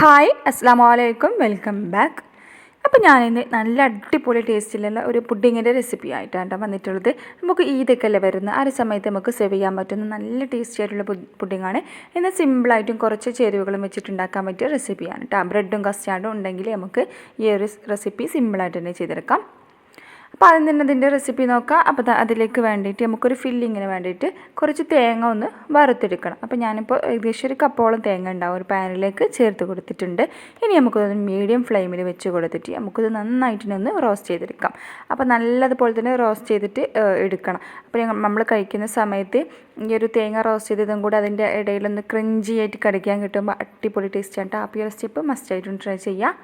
Hi അസ്സാം വലൈക്കും welcome back അപ്പോൾ ഞാനിന്ന് നല്ല അടിപൊളി ടേസ്റ്റിലുള്ള ഒരു പുഡിങ്ങിന്റെ റെസിപ്പി ആയിട്ടാണ് വന്നിട്ടുള്ളത്. നമുക്ക് ഈദൊക്കെ അല്ലേ വരുന്ന ആ ഒരു സമയത്ത് നമുക്ക് സെർവ് ചെയ്യാൻ പറ്റുന്ന നല്ല ടേസ്റ്റി ആയിട്ടുള്ള പുഡിങ്ങാണ്. എന്നാൽ സിമ്പിളായിട്ടും കുറച്ച് ചേരുവകളും വെച്ചിട്ട് ഉണ്ടാക്കാൻ പറ്റിയ റെസിപ്പിയാണ് കേട്ടോ. ബ്രെഡും കസ്റ്റാർഡും ഉണ്ടെങ്കിൽ നമുക്ക് ഈ ഒരു റെസിപ്പി സിമ്പിളായിട്ട് തന്നെ ചെയ്തെടുക്കാം. അപ്പോൾ അതിൽ നിന്ന് ഇതിന്റെ റെസിപ്പി നോക്കാം. അപ്പോൾ അതിലേക്ക് വേണ്ടിയിട്ട് നമുക്കൊരു ഫില്ലിങ്ങിന് വേണ്ടിയിട്ട് കുറച്ച് തേങ്ങ ഒന്ന് വറുത്തെടുക്കണം. അപ്പോൾ ഞാനിപ്പോൾ ഏകദേശം ഒരു കപ്പോളം തേങ്ങ ഉണ്ടാവും. ഒരു പാനിലേക്ക് ചേർത്ത് കൊടുത്തിട്ടുണ്ട്. ഇനി നമുക്കത് മീഡിയം ഫ്ലെയിമിൽ വെച്ച് കൊടുത്തിട്ട് നമുക്കത് നന്നായിട്ടിനൊന്ന് റോസ്റ്റ് ചെയ്തെടുക്കാം. അപ്പോൾ നല്ലതുപോലെ തന്നെ റോസ്റ്റ് ചെയ്തിട്ട് എടുക്കണം. അപ്പോൾ നമ്മൾ കഴിക്കുന്ന സമയത്ത് ഈ ഒരു തേങ്ങ റോസ്റ്റ് ചെയ്തതും കൂടെ അതിന്റെ ഇടയിലൊന്ന് ക്രഞ്ചി ആയിട്ട് കടിക്കാൻ കിട്ടുമ്പോൾ അടിപൊളി ടേസ്റ്റ് ആണ് ഈ ഒരു സ്റ്റെപ്പ് മസ്റ്റായിട്ടും ട്രൈ ചെയ്യാം.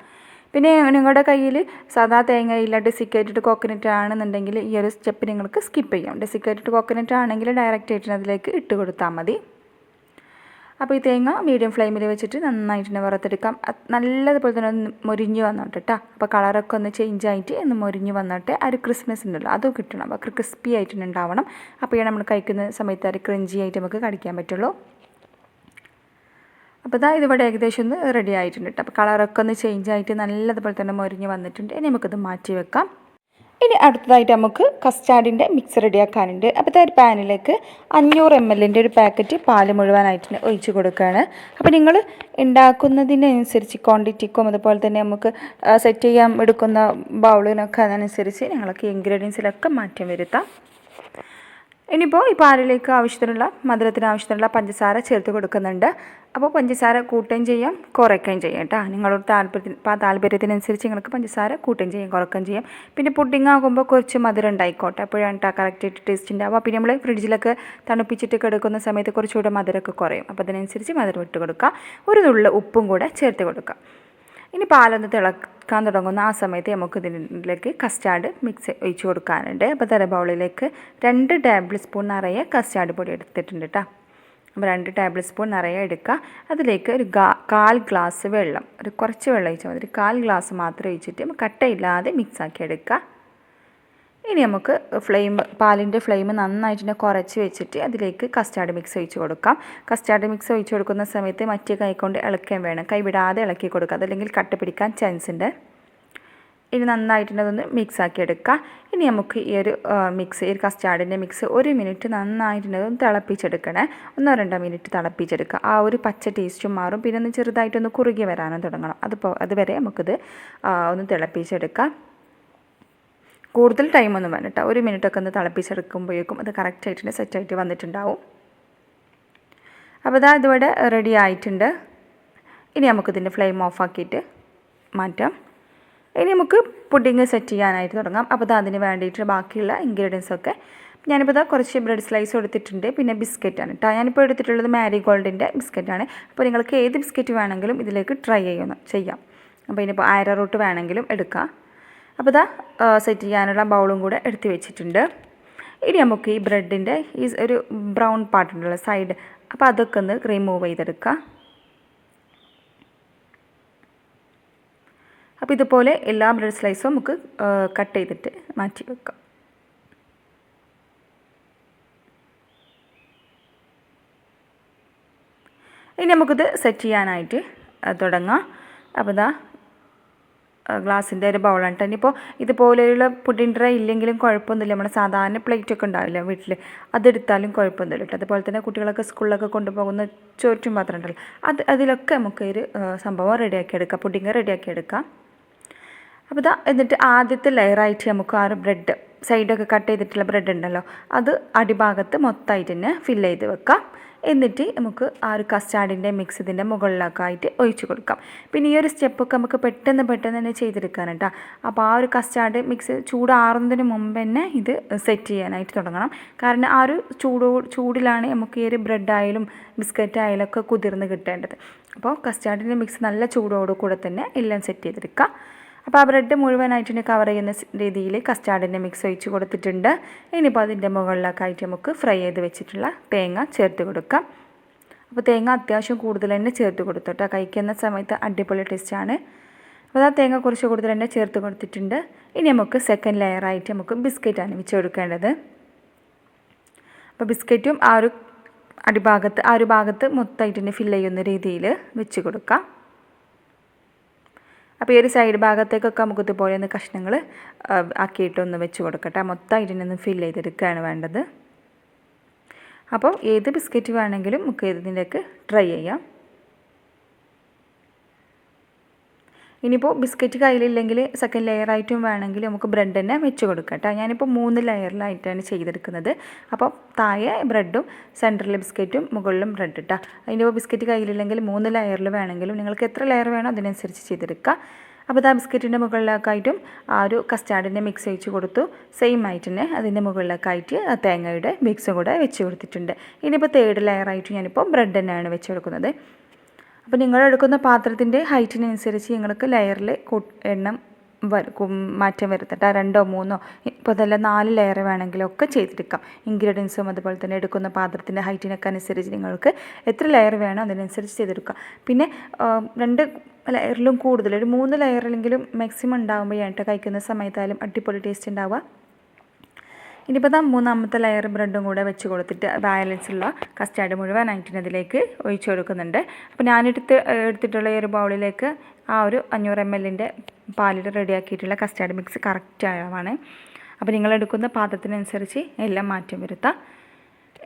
പിന്നെ നിങ്ങളുടെ കയ്യിൽ സാധാ തേങ്ങ ഇല്ല ഡെസിക്കേറ്റഡ് കോക്കനറ്റ് ആണെന്നുണ്ടെങ്കിൽ ഈ ഒരു സ്റ്റെപ്പ് നിങ്ങൾക്ക് സ്കിപ്പ് ചെയ്യാം. ഡെസിക്കേറ്റഡ് കോക്കനറ്റ് ആണെങ്കിൽ ഡയറക്റ്റ് ആയിട്ട് അതിലേക്ക് ഇട്ട് കൊടുത്താൽ മതി. അപ്പോൾ ഈ തേങ്ങ മീഡിയം ഫ്ലെയിമിൽ വെച്ചിട്ട് നന്നായിട്ട് തന്നെ വറുത്തെടുക്കാം. നല്ലതുപോലെ തന്നെ ഒന്ന് മൊരിഞ്ഞ് വന്നോട്ടെ കേട്ടോ അപ്പോൾ കളറൊക്കെ ഒന്ന് ചേഞ്ച് ആയിട്ട് ഒന്ന് മൊരിഞ്ഞ് വന്നോട്ടെ. ആ ഒരു ക്രിസ്മസ് ഉണ്ടല്ലോ അതും കിട്ടണം. അപ്പോൾ ക്രിസ്പി ആയിട്ട് ഉണ്ടാവണം. അപ്പോൾ നമ്മൾ കഴിക്കുന്ന സമയത്ത് ആ ക്രഞ്ചി ആയിട്ട് നമുക്ക് കടിക്കാൻ പറ്റുള്ളൂ. അപ്പോൾ ഇതാ ഇതിവിടെ ഏകദേശം ഒന്ന് റെഡി ആയിട്ടുണ്ട് അപ്പോൾ കളറൊക്കെ ഒന്ന് ചേഞ്ച് ആയിട്ട് നല്ലതുപോലെ തന്നെ മൊരിഞ്ഞ് വന്നിട്ടുണ്ട്. ഇനി നമുക്കത് മാറ്റി വെക്കാം. ഇനി അടുത്തതായിട്ട് നമുക്ക് കസ്റ്റാർഡിന്റെ മിക്സ് റെഡിയാക്കാനുണ്ട് അപ്പോൾ ഇതൊരു പാനിലേക്ക് അഞ്ഞൂറ് എം എല്ലിന്റെ ഒരു പാക്കറ്റ് പാൽ മുഴുവനായിട്ട് ഒഴിച്ച് കൊടുക്കുകയാണ് അപ്പോൾ നിങ്ങൾ ഉണ്ടാക്കുന്നതിനനുസരിച്ച് ക്വാണ്ടിറ്റിക്കും അതുപോലെ തന്നെ നമുക്ക് സെറ്റ് ചെയ്യാൻ എടുക്കുന്ന ബൗളിനൊക്കെ അതനുസരിച്ച് നിങ്ങൾക്ക് ഇൻഗ്രീഡിയൻസിലൊക്കെ മാറ്റം വരുത്താം. ഇനിയിപ്പോൾ ഈ പാലിലേക്ക് ആവശ്യത്തിനുള്ള മധുരത്തിന് ആവശ്യത്തിനുള്ള പഞ്ചസാര ചേർത്ത് കൊടുക്കുന്നുണ്ട്. അപ്പോൾ പഞ്ചസാര കൂട്ടുകയും ചെയ്യാം കുറയ്ക്കുകയും ചെയ്യാം കേട്ടോ. നിങ്ങളുടെ താല്പര്യത്തിന് താല്പര്യത്തിനനുസരിച്ച് നിങ്ങൾക്ക് പഞ്ചസാര കൂട്ടുകയും ചെയ്യാം കുറയ്ക്കുകയും ചെയ്യാം. പിന്നെ പുഡിംഗ് ആകുമ്പോൾ കുറച്ച് മധുരം ഉണ്ടായിക്കോട്ടെ. അപ്പോഴാണ് കേട്ടോ കറക്റ്റ് ടേസ്റ്റ് ഉണ്ടാവുക. പിന്നെ നമ്മൾ ഫ്രിഡ്ജിലൊക്കെ തണുപ്പിച്ചിട്ട് കിടക്കുന്ന സമയത്ത് കുറച്ചുകൂടെ മധുരമൊക്കെ കുറയും. അപ്പോൾ അതിനനുസരിച്ച് മധുരം ഇട്ട് കൊടുക്കുക ഒരു നുള്ളു ഉപ്പും കൂടെ ചേർത്ത് കൊടുക്കുക ഇനി പാലൊന്ന് തിളക്കാൻ തുടങ്ങുന്ന ആ സമയത്ത് നമുക്ക് ഇതിലേക്ക് കസ്റ്റാർഡ് മിക്സ് ഒഴിച്ച് കൊടുക്കാനുണ്ട്. അപ്പോൾ തര ബൗളിലേക്ക് രണ്ട് ടേബിൾ സ്പൂൺ നിറയെ കസ്റ്റാർഡ് പൊടി എടുത്തിട്ടുണ്ട് കേട്ടോ അപ്പോൾ രണ്ട് ടേബിൾ സ്പൂൺ നിറയെ എടുക്കുക. അതിലേക്ക് ഒരു കാൽ ഗ്ലാസ് വെള്ളം ഒരു കുറച്ച് വെള്ളം ഒഴിച്ചാൽ മതി. ഒരു കാൽ ഗ്ലാസ് മാത്രം ഒഴിച്ചിട്ട് കട്ടയില്ലാതെ മിക്സ് ആക്കി എടുക്കുക. ഇനി നമുക്ക് ഫ്ലെയിം പാലിന്റെ ഫ്ലെയിം നന്നായിട്ട് തന്നെ കുറച്ച് വെച്ചിട്ട് അതിലേക്ക് കസ്റ്റാർഡ് മിക്സ് ഒഴിച്ച് കൊടുക്കാം. കസ്റ്റാർഡ് മിക്സ് ഒഴിച്ച് കൊടുക്കുന്ന സമയത്ത് മറ്റേ കൈ കൊണ്ട് ഇളക്കാൻ വേണം. കൈ വിടാതെ ഇളക്കി കൊടുക്കുക അതല്ലെങ്കിൽ കട്ട പിടിക്കാൻ ചാൻസ് ഉണ്ട്. ഇനി നന്നായിട്ട് അതൊന്ന് മിക്സ് ആക്കി എടുക്കുക ഇനി നമുക്ക് ഈ ഒരു മിക്സ് ഈ ഒരു കസ്റ്റാർഡിന്റെ മിക്സ് ഒരു മിനിറ്റ് നന്നായിട്ട് ഒന്ന് തിളപ്പിച്ചെടുക്കണേ. ഒന്നോ രണ്ടോ മിനിറ്റ് തിളപ്പിച്ചെടുക്കുക. ആ ഒരു പച്ച ടേസ്റ്റും മാറും. പിന്നെ ഒന്ന് ചെറുതായിട്ടൊന്ന് കുറുകി വരാനും തുടങ്ങണം. അതിപ്പോൾ അതുവരെ നമുക്കിത് ഒന്ന് തിളപ്പിച്ചെടുക്കാം. കൂടുതൽ ടൈമൊന്നും വേണ്ട കേട്ടോ. ഒരു മിനിറ്റൊക്കെ ഒന്ന് തിളപ്പിച്ചെടുക്കുമ്പോഴേക്കും അത് കറക്റ്റായിട്ട് സെറ്റായിട്ട് വന്നിട്ടുണ്ടാവും. അപ്പോൾ ഇതാ ഇതിവിടെ റെഡി ആയിട്ടുണ്ട്. ഇനി നമുക്കിതിന്റെ ഫ്ലെയിം ഓഫ് ആക്കിയിട്ട് മാറ്റാം. ഇനി നമുക്ക് പുഡിങ് സെറ്റ് ചെയ്യാനായിട്ട് തുടങ്ങാം. അപ്പോൾ ഇതാ അതിന് വേണ്ടിയിട്ട് ബാക്കിയുള്ള ഇൻഗ്രീഡിയൻസ് ഒക്കെ ഞാനിപ്പോൾ ഇതാ കുറച്ച് ബ്രെഡ് സ്ലൈസ് എടുത്തിട്ടുണ്ട്. പിന്നെ ബിസ്ക്കറ്റാണ് കേട്ടോ. ഞാനിപ്പോൾ എടുത്തിട്ടുള്ളത് മാരി ഗോൾഡിന്റെ ബിസ്ക്കറ്റാണ് അപ്പോൾ നിങ്ങൾക്ക് ഏത് ബിസ്ക്കറ്റ് വേണമെങ്കിലും ഇതിലേക്ക് ട്രൈ ചെയ്യുന്ന ചെയ്യാം. അപ്പോൾ ഇനിയിപ്പോൾ ആയിരം റൂട്ട് വേണമെങ്കിലും എടുക്കാം. അപ്പോൾ ഇതാ സെറ്റ് ചെയ്യാനുള്ള ബൗളും കൂടെ എടുത്ത് വെച്ചിട്ടുണ്ട്. ഇനി നമുക്ക് ഈ ബ്രെഡിന്റെ ഈ ഒരു ബ്രൗൺ പാർട്ടുണ്ടല്ലോ സൈഡ് അപ്പോൾ അതൊക്കെ ഒന്ന് റിമൂവ് ചെയ്തെടുക്കുക. അപ്പോൾ ഇതുപോലെ എല്ലാ ബ്രെഡ് സ്ലൈസും നമുക്ക് കട്ട് ചെയ്തിട്ട് മാറ്റി വെക്കാം. ഇനി നമുക്കിത് സെറ്റ് ചെയ്യാനായിട്ട് തുടങ്ങാം. അപ്പോൾ ഇതാ ഗ്ലാസിന്റെ ഒരു ബൗളാണ് കേട്ടോ ഇനിയിപ്പോൾ ഇതുപോലെയുള്ള പുഡിംഗ് ട്രേ ഇല്ലെങ്കിലും കുഴപ്പമൊന്നുമില്ല. നമ്മുടെ സാധാരണ പ്ലേറ്റൊക്കെ ഉണ്ടാവില്ല വീട്ടിൽ അതെടുത്താലും കുഴപ്പമൊന്നുമില്ല കേട്ടോ. അതുപോലെ തന്നെ കുട്ടികളൊക്കെ സ്കൂളിലൊക്കെ കൊണ്ടുപോകുന്ന ചോറ്റും പാത്രം ഉണ്ടല്ലോ. അത് അതിലൊക്കെ നമുക്ക് ഒരു സംഭവം റെഡിയാക്കി എടുക്കാം. പുഡിങ് റെഡിയാക്കി എടുക്കാം. അപ്പോൾ ഇതാ എന്നിട്ട് ആദ്യത്തെ ലെയറായിട്ട് നമുക്ക് ആ ഒരു ബ്രെഡ് സൈഡൊക്കെ കട്ട് ചെയ്തിട്ടുള്ള ബ്രെഡ് ഉണ്ടല്ലോ അത് അടിഭാഗത്ത് മൊത്തമായിട്ട് തന്നെ ഫില്ല് ചെയ്ത് വെക്കാം. എന്നിട്ട് നമുക്ക് ആ ഒരു കസ്റ്റാർഡിന്റെ മിക്സ് ഇതിന്റെ മുകളിലൊക്കെ ആയിട്ട് ഒഴിച്ച് കൊടുക്കാം. പിന്നെ ഈ ഒരു സ്റ്റെപ്പൊക്കെ നമുക്ക് പെട്ടെന്ന് പെട്ടെന്ന് തന്നെ ചെയ്തെടുക്കാൻ കേട്ടോ. അപ്പോൾ ആ ഒരു കസ്റ്റാർഡ് മിക്സ് ചൂടാറുന്നതിന് മുമ്പ് തന്നെ ഇത് സെറ്റ് ചെയ്യാനായിട്ട് തുടങ്ങണം. കാരണം ആ ഒരു ചൂടോ ചൂടിലാണ് നമുക്ക് ഈ ഒരു ബ്രെഡായാലും ബിസ്ക്കറ്റ് ആയാലും ഒക്കെ കുതിർന്ന് കിട്ടേണ്ടത്. അപ്പോൾ കസ്റ്റാർഡിന്റെ മിക്സ് നല്ല ചൂടോടുകൂടെ തന്നെ എല്ലാം സെറ്റ് ചെയ്തെടുക്കുക അപ്പോൾ ആ ബ്രെഡ് മുഴുവനായിട്ട് കവർ ചെയ്യുന്ന രീതിയിൽ കസ്റ്റാർഡിന്റെ മിക്സ് ഒഴിച്ച് കൊടുത്തിട്ടുണ്ട്. ഇനിയിപ്പോൾ അതിന്റെ മുകളിലൊക്കെ ആയിട്ട് നമുക്ക് ഫ്രൈ ചെയ്ത് വെച്ചിട്ടുള്ള തേങ്ങ ചേർത്ത് കൊടുക്കാം. അപ്പോൾ തേങ്ങ അത്യാവശ്യം കൂടുതൽ തന്നെ ചേർത്ത് കൊടുത്തോട്ടെ കഴിക്കുന്ന സമയത്ത് അടിപൊളി ടേസ്റ്റാണ് അപ്പോൾ ആ തേങ്ങ കുറച്ച് കൂടുതൽ തന്നെ ചേർത്ത് കൊടുത്തിട്ടുണ്ട്. ഇനി നമുക്ക് സെക്കൻഡ് ലെയറായിട്ട് നമുക്ക് ബിസ്ക്കറ്റാണ് വെച്ച് കൊടുക്കേണ്ടത് അപ്പോൾ ബിസ്ക്കറ്റും ആ ഒരു അടിഭാഗത്ത് ആ ഒരു ഭാഗത്ത് മൊത്തമായിട്ട് തന്നെ ഫില്ല് ചെയ്യുന്ന രീതിയിൽ വെച്ച് കൊടുക്കാം. അപ്പോൾ ഈ ഒരു സൈഡ് ഭാഗത്തേക്കൊക്കെ നമുക്ക് ഇതുപോലെ ഒന്ന് കഷ്ണങ്ങൾ ആക്കിയിട്ടൊന്ന് വെച്ച് കൊടുക്കട്ടെ. മൊത്തമായിട്ട് ഒന്ന് ഫില്ല് ചെയ്തെടുക്കുകയാണ് വേണ്ടത്. അപ്പോൾ ഏത് ബിസ്ക്കറ്റ് വേണമെങ്കിലും നമുക്ക് ഇതിന്റെയൊക്കെ ട്രൈ ചെയ്യാം. ഇനിയിപ്പോൾ ബിസ്ക്കറ്റ് കയ്യിലില്ലെങ്കിൽ സെക്കൻഡ് ലെയർ ആയിട്ടും വേണമെങ്കിൽ നമുക്ക് ബ്രെഡ് തന്നെ വെച്ച് കൊടുക്കാം കേട്ടോ ഞാനിപ്പോൾ മൂന്ന് ലെയറിലായിട്ടാണ് ചെയ്തെടുക്കുന്നത്. അപ്പോൾ താഴെ ബ്രെഡും സെന്ററിൽ ബിസ്ക്കറ്റും മുകളിലും ബ്രെഡ് ഇട്ടാ അതിന്റെ ബിസ്ക്കറ്റ് കയ്യിലില്ലെങ്കിൽ മൂന്ന് ലെയറിൽ വേണമെങ്കിലും നിങ്ങൾക്ക് എത്ര ലെയർ വേണോ അതിനനുസരിച്ച് ചെയ്തെടുക്കുക അപ്പോൾ ആ ബിസ്ക്കറ്റിന്റെ മുകളിലേക്കായിട്ടും ആ ഒരു കസ്റ്റാർഡിന്റെ മിക്സ് വെച്ച് കൊടുത്തു. സെയിം ആയിട്ട് തന്നെ അതിന്റെ മുകളിലേക്കായിട്ട് ആ തേങ്ങയുടെ മിക്സും കൂടെ വെച്ച് കൊടുത്തിട്ടുണ്ട്. ഇനിയിപ്പോൾ തേർഡ് ലെയറായിട്ട് ഞാനിപ്പോൾ ബ്രെഡ് തന്നെയാണ് വെച്ച് കൊടുക്കുന്നത്. അപ്പോൾ നിങ്ങൾ എടുക്കുന്ന പാത്രത്തിന്റെ ഹൈറ്റിനനുസരിച്ച് നിങ്ങൾക്ക് ലെയറിൽ എണ്ണം മാറ്റം വരുത്തട്ടെ. രണ്ടോ മൂന്നോ ഇപ്പോൾ അതല്ല നാല് ലെയർ വേണമെങ്കിലൊക്കെ ചെയ്തെടുക്കാം. ഇൻഗ്രീഡിയൻസും അതുപോലെ തന്നെ എടുക്കുന്ന പാത്രത്തിന്റെ ഹൈറ്റിനൊക്കെ അനുസരിച്ച് നിങ്ങൾക്ക് എത്ര ലെയർ വേണോ അതിനനുസരിച്ച് ചെയ്തെടുക്കാം. പിന്നെ രണ്ട് ലെയറിലും കൂടുതൽ ഒരു മൂന്ന് ലെയറിലെങ്കിലും മാക്സിമം ഉണ്ടാകുമ്പോൾ ഏട്ട കഴിക്കുന്ന സമയത്തായാലും അടിപൊളി ടേസ്റ്റ് ഉണ്ടാവുക. ഇനിയിപ്പോൾ ഇതാ മൂന്നാമത്തെ ലെയർ ബ്രെഡും കൂടെ വെച്ച് കൊടുത്തിട്ട് ബാലൻസ് ഉള്ള കസ്റ്റാർഡ് മുഴുവൻ അതിലേക്ക് ഒഴിച്ചു കൊടുക്കുന്നുണ്ട്. അപ്പോൾ ഞാനെടുത്ത് എടുത്തിട്ടുള്ള ഈ ഒരു ബൗളിലേക്ക് ആ ഒരു അഞ്ഞൂറ് എം എല്ലിന്റെ പാലിൽ റെഡിയാക്കിയിട്ടുള്ള കസ്റ്റാർഡ് മിക്സ് കറക്റ്റ് അളവാണ് അപ്പോൾ നിങ്ങൾ എടുക്കുന്ന പാത്രത്തിനനുസരിച്ച് എല്ലാം മാറ്റം വരുത്താം.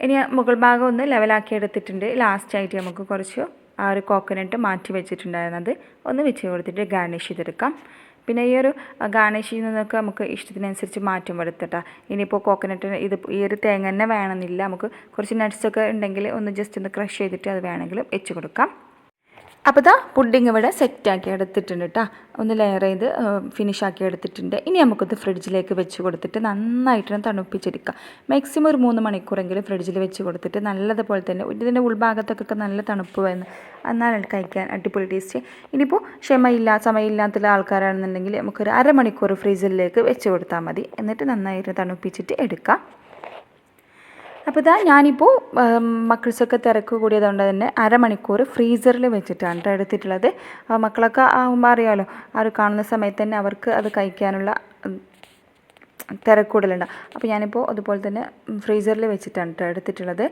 ഇനി മുകൾ ഭാഗം ഒന്ന് ലെവലാക്കി എടുത്തിട്ടുണ്ട്. ലാസ്റ്റായിട്ട് നമുക്ക് കുറച്ച് ആ ഒരു കോക്കനട്ട് മാറ്റി വെച്ചിട്ടുണ്ടായിരുന്നത് ഒന്ന് വെച്ച് കൊടുത്തിട്ട് ഗാർണിഷ് ചെയ്തെടുക്കാം. പിന്നെ ഈ ഒരു ഗാർണിഷ് ചെയ്യുന്നതൊക്കെ നമുക്ക് ഇഷ്ടത്തിനനുസരിച്ച് മാറ്റം വരുത്തട്ടാ. ഇനിയിപ്പോൾ കോക്കനട്ട് ഇത് ഈ ഒരു തേങ്ങ തന്നെ വേണമെന്നില്ല. നമുക്ക് കുറച്ച് നട്ട്സൊക്കെ ഉണ്ടെങ്കിൽ ഒന്ന് ജസ്റ്റ് ഒന്ന് ക്രഷ് ചെയ്തിട്ട് അത് വേണമെങ്കിലും വെച്ച് കൊടുക്കാം. അപ്പോൾ ഇതാ പുഡിങ് ഇവിടെ സെറ്റാക്കി എടുത്തിട്ടുണ്ട് കേട്ടോ ഒന്ന് ലെയർ ചെയ്ത് ഫിനിഷ് ആക്കി എടുത്തിട്ടുണ്ട്. ഇനി നമുക്കിത് ഫ്രിഡ്ജിലേക്ക് വെച്ച് കൊടുത്തിട്ട് നന്നായിട്ട് തണുപ്പിച്ചെടുക്കാം. മാക്സിമം ഒരു മൂന്ന് മണിക്കൂറെങ്കിലും ഫ്രിഡ്ജിൽ വെച്ച് കൊടുത്തിട്ട് നല്ലതുപോലെ തന്നെ ഇതിന്റെ ഉൾഭാഗത്തൊക്കെ നല്ല തണുപ്പ് വരുന്നു എന്നാലാണ് കഴിക്കാൻ അടിപൊളി ടേസ്റ്റ് ഇനിയിപ്പോൾ ക്ഷമയില്ല സമയമില്ലാത്തുള്ള ആൾക്കാരാണെന്നുണ്ടെങ്കിൽ നമുക്കൊരു അരമണിക്കൂർ ഫ്രീസറിലേക്ക് വെച്ച് കൊടുത്താൽ മതി. എന്നിട്ട് നന്നായിട്ട് തണുപ്പിച്ചിട്ട് എടുക്കാം. അപ്പോൾ ഇതാ ഞാനിപ്പോൾ മക്കൾസൊക്കെ തിരക്ക് കൂടിയതുകൊണ്ട് തന്നെ അരമണിക്കൂർ ഫ്രീസറിൽ വെച്ചിട്ടാണ് എടുത്തിട്ടുള്ളത്. മക്കളൊക്കെ ആകുമ്പോൾ അറിയാമല്ലോ ആ ഒരു കാണുന്ന സമയത്ത് തന്നെ അവർക്ക് അത് കഴിക്കാനുള്ള തിരക്കൂടലുണ്ട്. അപ്പോൾ ഞാനിപ്പോൾ അതുപോലെ തന്നെ ഫ്രീസറിൽ വെച്ചിട്ടാണ് കേട്ടോ എടുത്തിട്ടുള്ളത്.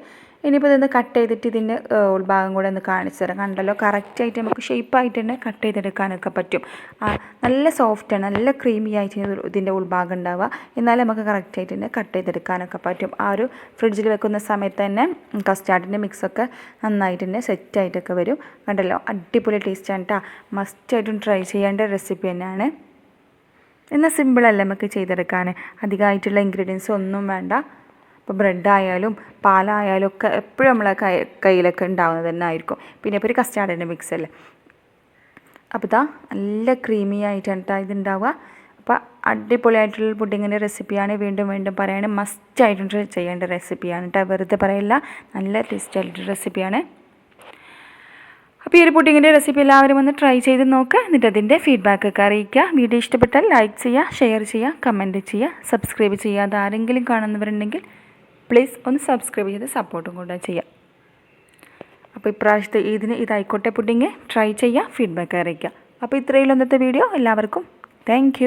ഇനിയിപ്പോൾ ഇതൊന്ന് കട്ട് ചെയ്തിട്ട് ഇതിന്റെ ഉൾഭാഗം കൂടെ ഒന്ന് കാണിച്ചു തരാം. കണ്ടല്ലോ കറക്റ്റായിട്ട് നമുക്ക് ഷേപ്പായിട്ട് തന്നെ കട്ട് ചെയ്തെടുക്കാനൊക്കെ പറ്റും. നല്ല സോഫ്റ്റാണ് നല്ല ക്രീമി ആയിട്ട് ഇതിന്റെ ഉൾഭാഗം ഉണ്ടാവുക. എന്നാലും നമുക്ക് കറക്റ്റായിട്ട് തന്നെ കട്ട് ചെയ്തെടുക്കാനൊക്കെ പറ്റും. ആ ഒരു ഫ്രിഡ്ജിൽ വെക്കുന്ന സമയത്ത് തന്നെ കസ്റ്റാർഡിന്റെ മിക്സൊക്കെ നന്നായിട്ട് തന്നെ സെറ്റായിട്ടൊക്കെ വരും. കണ്ടല്ലോ അടിപൊളി ടേസ്റ്റാണ് കേട്ടോ മസ്റ്റായിട്ടും ട്രൈ ചെയ്യേണ്ട റെസിപ്പി തന്നെയാണ്. എന്നാൽ സിമ്പിളല്ല നമുക്ക് ചെയ്തെടുക്കാൻ അധികമായിട്ടുള്ള ഇൻഗ്രീഡിയൻസ് ഒന്നും വേണ്ട. ഇപ്പോൾ ബ്രെഡ് ആയാലും പാലായാലും ഒക്കെ എപ്പോഴും നമ്മളെ കൈ കയ്യിലൊക്കെ ഉണ്ടാവുന്നത് തന്നെ ആയിരിക്കും. പിന്നെ ഇപ്പോൾ ഒരു കസ്റ്റാർഡിന്റെ മിക്സ് അല്ലേ? അപ്പോൾ ഇതാ നല്ല ക്രീമി ആയിട്ടാണ് കേട്ടോ ഇതുണ്ടാവുക അപ്പോൾ അടിപൊളിയായിട്ടുള്ള പുഡിങ്ങിന്റെ റെസിപ്പിയാണ് വീണ്ടും വീണ്ടും പറയാൻ മസ്റ്റ് ആയിട്ടുണ്ട് ചെയ്യേണ്ട റെസിപ്പിയാണ് കേട്ടോ വെറുതെ പറയില്ല നല്ല ടേസ്റ്റ് ആയിട്ടുള്ള റെസിപ്പിയാണ് അപ്പോൾ ഈ ഒരു പുഡിങ്ങിന്റെ റെസിപ്പി എല്ലാവരും ഒന്ന് ട്രൈ ചെയ്ത് നോക്കുക. എന്നിട്ട് അതിന്റെ ഫീഡ്ബാക്കൊക്കെ അറിയിക്കുക. വീഡിയോ ഇഷ്ടപ്പെട്ടാൽ ലൈക്ക് ചെയ്യുക ഷെയർ ചെയ്യുക കമന്റ് ചെയ്യുക സബ്സ്ക്രൈബ് ചെയ്യുക. ആരെങ്കിലും കാണുന്നവരുണ്ടെങ്കിൽ പ്ലീസ് ഒന്ന് സബ്സ്ക്രൈബ് ചെയ്ത് സപ്പോർട്ടും കൂടെ ചെയ്യാം അപ്പോൾ ഇപ്രാവശ്യത്തെ ഇതിന് ഇതായിക്കോട്ടെ പുഡിങ്. ട്രൈ ചെയ്യുക ഫീഡ്ബാക്ക് അറിയിക്കുക. അപ്പോൾ ഇത്രയും ഇന്നത്തെ വീഡിയോ എല്ലാവർക്കും താങ്ക്